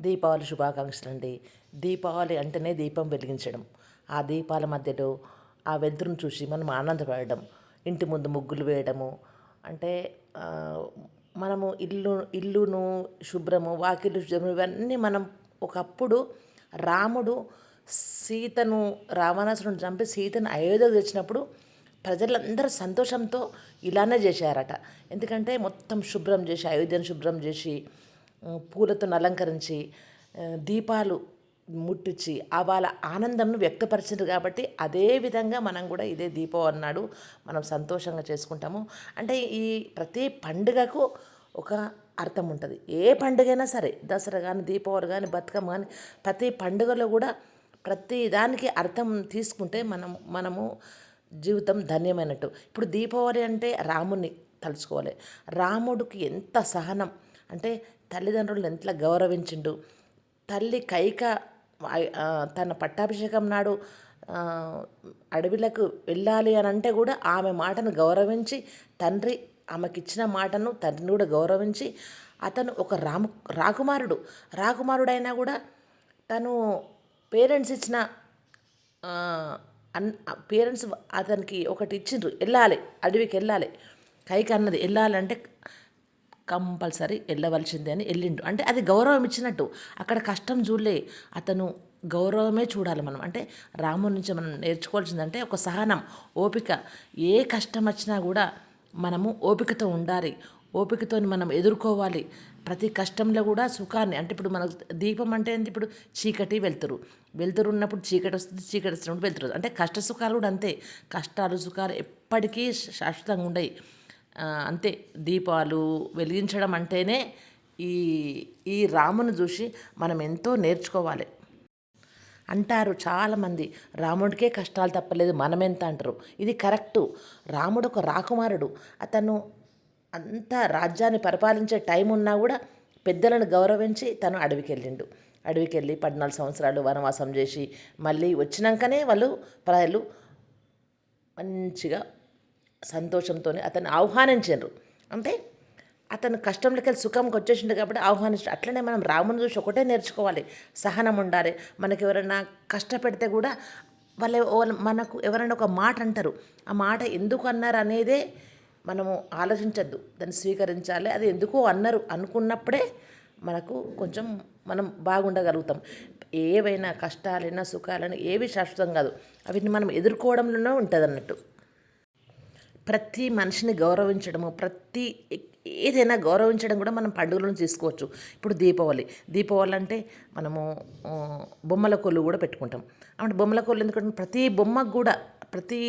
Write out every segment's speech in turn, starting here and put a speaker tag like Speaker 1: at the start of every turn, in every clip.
Speaker 1: దీపావళి శుభాకాంక్షలు అండి. దీపావళి అంటేనే దీపం వెలిగించడం. ఆ దీపాల మధ్యలో ఆ వెలుతురును చూసి మనం ఆనందపడడం. ఇంటి ముందు ముగ్గులు వేయడము. అంటే మనము ఇల్లు ఇల్లును శుభ్రము వాకిలు శుభ్రము ఇవన్నీ మనం ఒకప్పుడు రాముడు సీతను రావణాసురుని చంపి సీతను అయోధ్యకు తెచ్చినప్పుడు ప్రజలందరూ సంతోషంతో ఇలానే చేశారట. ఎందుకంటే మొత్తం శుభ్రం చేసి అయోధ్యను శుభ్రం చేసి పూలతో అలంకరించి దీపాలు ముట్టించి ఆ వాళ్ళ ఆనందంను వ్యక్తపరిచారు కాబట్టి అదే విధంగా మనం కూడా ఇదే దీపావళి నాడు మనం సంతోషంగా చేసుకుంటాము. అంటే ఈ ప్రతి పండుగకు ఒక అర్థం ఉంటుంది. ఏ పండుగైనా సరే దసరా కానీ దీపావళి కానీ బతుకమ్మ కానీ ప్రతి పండుగలో కూడా ప్రతి దానికి అర్థం తీసుకుంటే మనం మనము జీవితం ధన్యమైనట్టు. ఇప్పుడు దీపావళి అంటే రాముని తలుచుకోవాలి. రాముడికి ఎంత సహనం అంటే తల్లిదండ్రులను ఎంత గౌరవించిండు. తల్లి కైక తన పట్టాభిషేకం నాడు అడవిలకు వెళ్ళాలి అని అంటే కూడా ఆమె మాటను గౌరవించి తండ్రి ఆమెకిచ్చిన మాటను తండ్రిని కూడా గౌరవించి అతను ఒక రాము రాకుమారుడు. రాకుమారుడైనా కూడా తను పేరెంట్స్ ఇచ్చిన అన్ పేరెంట్స్ అతనికి ఒకటి ఇచ్చిండ్రు. వెళ్ళాలి అడవికి వెళ్ళాలి. కైకి అన్నది వెళ్ళాలంటే కంపల్సరీ వెళ్ళవలసిందే అని వెళ్ళిండు. అంటే అది గౌరవం ఇచ్చినట్టు. అక్కడ కష్టం చూడలే. అతను గౌరవమే చూడాలి మనం. అంటే రాముడి నుంచి మనం నేర్చుకోవాల్సిందంటే ఒక సహనం ఓపిక. ఏ కష్టం వచ్చినా కూడా మనము ఓపికతో ఉండాలి. ఓపికతో మనం ఎదుర్కోవాలి. ప్రతి కష్టంలో కూడా సుఖాన్ని. అంటే ఇప్పుడు మనకు దీపం అంటే ఏంటి ఇప్పుడు చీకటి వెళ్తురు వెళ్తురు ఉన్నప్పుడు చీకటి వస్తుంది చీకటి వస్తున్నప్పుడు వెళ్తురు అంటే కష్ట సుఖాలు కూడా అంతే. కష్టాలు సుఖాలు ఎప్పటికీ శాశ్వతంగా ఉండవు అంతే దీపాలు వెలిగించడం అంటేనే ఈ ఈ రాముని చూసి మనం ఎంతో నేర్చుకోవాలి. అంటారు చాలామంది రాముడికే కష్టాలు తప్పలేదు మనమెంత అంటారు. ఇది కరెక్టు. రాముడు ఒక రాకుమారుడు. అతను అంత రాజ్యాన్ని పరిపాలించే టైం ఉన్నా కూడా పెద్దలను గౌరవించి తను అడవికి వెళ్ళిండు అడవికి వెళ్ళి పద్నాలుగు సంవత్సరాలు వనవాసం చేసి మళ్ళీ వచ్చినాకనే వాళ్ళు ప్రజలు మంచిగా సంతోషంతోనే అతన్ని ఆహ్వానించారు అంటే అతను కష్టంలోకి వెళ్ళి సుఖంకి వచ్చేసిండు కాబట్టి ఆహ్వానించాడు అట్లనే మనం రాముని చూసి ఒకటే నేర్చుకోవాలి. సహనం ఉండాలి. మనకి ఎవరైనా కష్టపెడితే కూడా వాళ్ళు వాళ్ళ- మనకు ఎవరైనా ఒక మాట అంటారు. ఆ మాట ఎందుకు అన్నారు అనేదే మనము ఆలోచించద్దు. దాన్ని స్వీకరించాలి. అది ఎందుకో అన్నారు అనుకున్నప్పుడే మనకు కొంచెం మనం బాగుండగలుగుతాం. ఏవైనా కష్టాలైనా సుఖాలైనా ఏవి శాశ్వతం కాదు. అవిని మనం ఎదుర్కోవడంలోనే ఉంటుంది అన్నట్టు ప్రతి మనిషిని గౌరవించడము ప్రతి ఏదైనా గౌరవించడం కూడా మనం పండుగలను తీసుకోవచ్చు ఇప్పుడు దీపావళి. దీపావళి అంటే మనము బొమ్మల కొలు కూడా పెట్టుకుంటాం. అంటే బొమ్మల కొలు ఎందుకంటే ప్రతి బొమ్మకు కూడా ప్రతి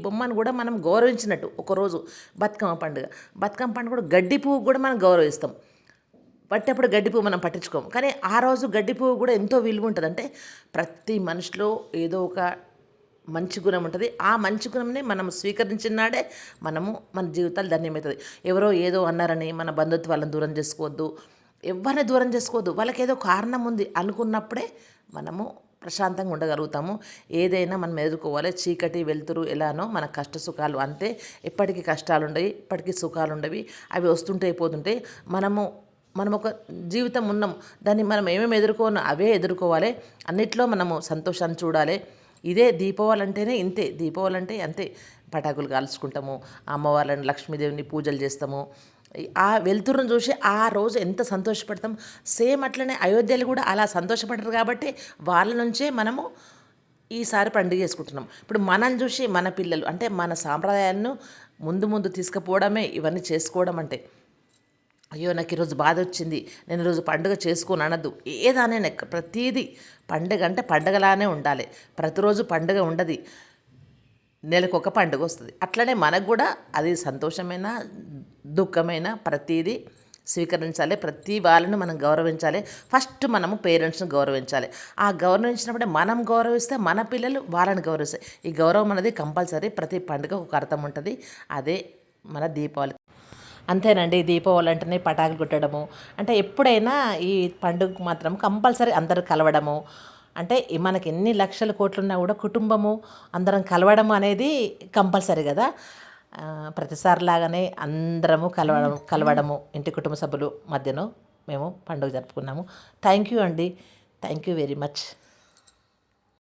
Speaker 1: బొమ్మను కూడా మనం గౌరవించినట్టు ఒకరోజు బతుకమ్మ పండుగ. బతుకమ్మ పండుగ కూడా గడ్డి పువ్వు కూడా మనం గౌరవిస్తాం. పట్టినప్పుడు గడ్డి పువ్వు మనం పట్టించుకోము. కానీ ఆ రోజు గడ్డి పువ్వు కూడా ఎంతో విలువ ఉంటుంది అంటే ప్రతి మనిషిలో ఏదో ఒక మంచి గుణం ఉంటుంది. ఆ మంచి గుణంని మనం స్వీకరించిన నాడే మనము మన జీవితాలు ధన్యమవుతుంది. ఎవరో ఏదో అన్నారని మన బంధుత్వాలను దూరం చేసుకోవద్దు. ఎవరిని దూరం చేసుకోవద్దు. వాళ్ళకి ఏదో కారణం ఉంది అనుకున్నప్పుడే మనము ప్రశాంతంగా ఉండగలుగుతాము. ఏదైనా మనం ఎదుర్కోవాలి. చీకటి వెలుతురు ఎలానో మన కష్ట సుఖాలు అంతే. ఎప్పటికీ కష్టాలు ఉండవు ఎప్పటికీ సుఖాలు ఉండవి. అవి వస్తుంటాయి పోతుంటాయి మనము మనం ఒక జీవితం ఉన్నాం. దాన్ని మనం ఏమేమి ఎదుర్కోనో అవే ఎదుర్కోవాలి. అన్నిట్లో మనము సంతోషాన్ని చూడాలి. ఇదే దీపావళి అంటేనే ఇంతే. దీపావళి అంటే అంతే. పటాకులు కాల్చుకుంటాము అమ్మవార్లను లక్ష్మీదేవిని పూజలు చేస్తాము. ఆ వెలుతురును చూసి ఆ రోజు ఎంత సంతోషపడతాం. సేమ్ అట్లనే అయోధ్యలు కూడా అలా సంతోషపడరు కాబట్టి వాళ్ళ నుంచే మనము ఈసారి పండుగ చేసుకుంటున్నాం. ఇప్పుడు మనం చూసి మన పిల్లలు అంటే మన సాంప్రదాయాలను ముందు ముందు తీసుకుపోవడమే ఇవన్నీ చేసుకోవడం అంటే. అయ్యో నాకు ఈరోజు బాధ వచ్చింది నేను ఈరోజు పండుగ చేసుకుని అనద్దు. ఏదానే ప్రతీది పండుగ అంటే పండుగలానే ఉండాలి. ప్రతిరోజు పండుగ ఉండదు. నెలకు ఒక పండుగ వస్తుంది. అట్లనే మనకు కూడా అది సంతోషమైన దుఃఖమైన ప్రతీది స్వీకరించాలి. ప్రతి వాళ్ళని మనం గౌరవించాలి. ఫస్ట్ మనము పేరెంట్స్ని గౌరవించాలి. ఆ గౌరవించినప్పుడే మనం గౌరవిస్తే మన పిల్లలు వాళ్ళని గౌరవిస్తాయి. ఈ గౌరవం అనేది కంపల్సరీ ప్రతి పండుగ ఒక అర్థం ఉంటుంది. అదే మన దీపావళి అంతేనండి దీపావళి అంటేనే పటాకులు కొట్టడము. అంటే ఎప్పుడైనా ఈ పండుగ మాత్రం కంపల్సరీ అందరు కలవడము. అంటే మనకి ఎన్ని లక్షల కోట్లున్నా కూడా కుటుంబము అందరం కలవడం అనేది కంపల్సరీ కదా. ప్రతిసారి లాగానే అందరము కలవడం కలవడము. ఇంటి కుటుంబ సభ్యులు మధ్యను మేము పండుగ జరుపుకున్నాము. థ్యాంక్ యూ అండి. Thank you very much.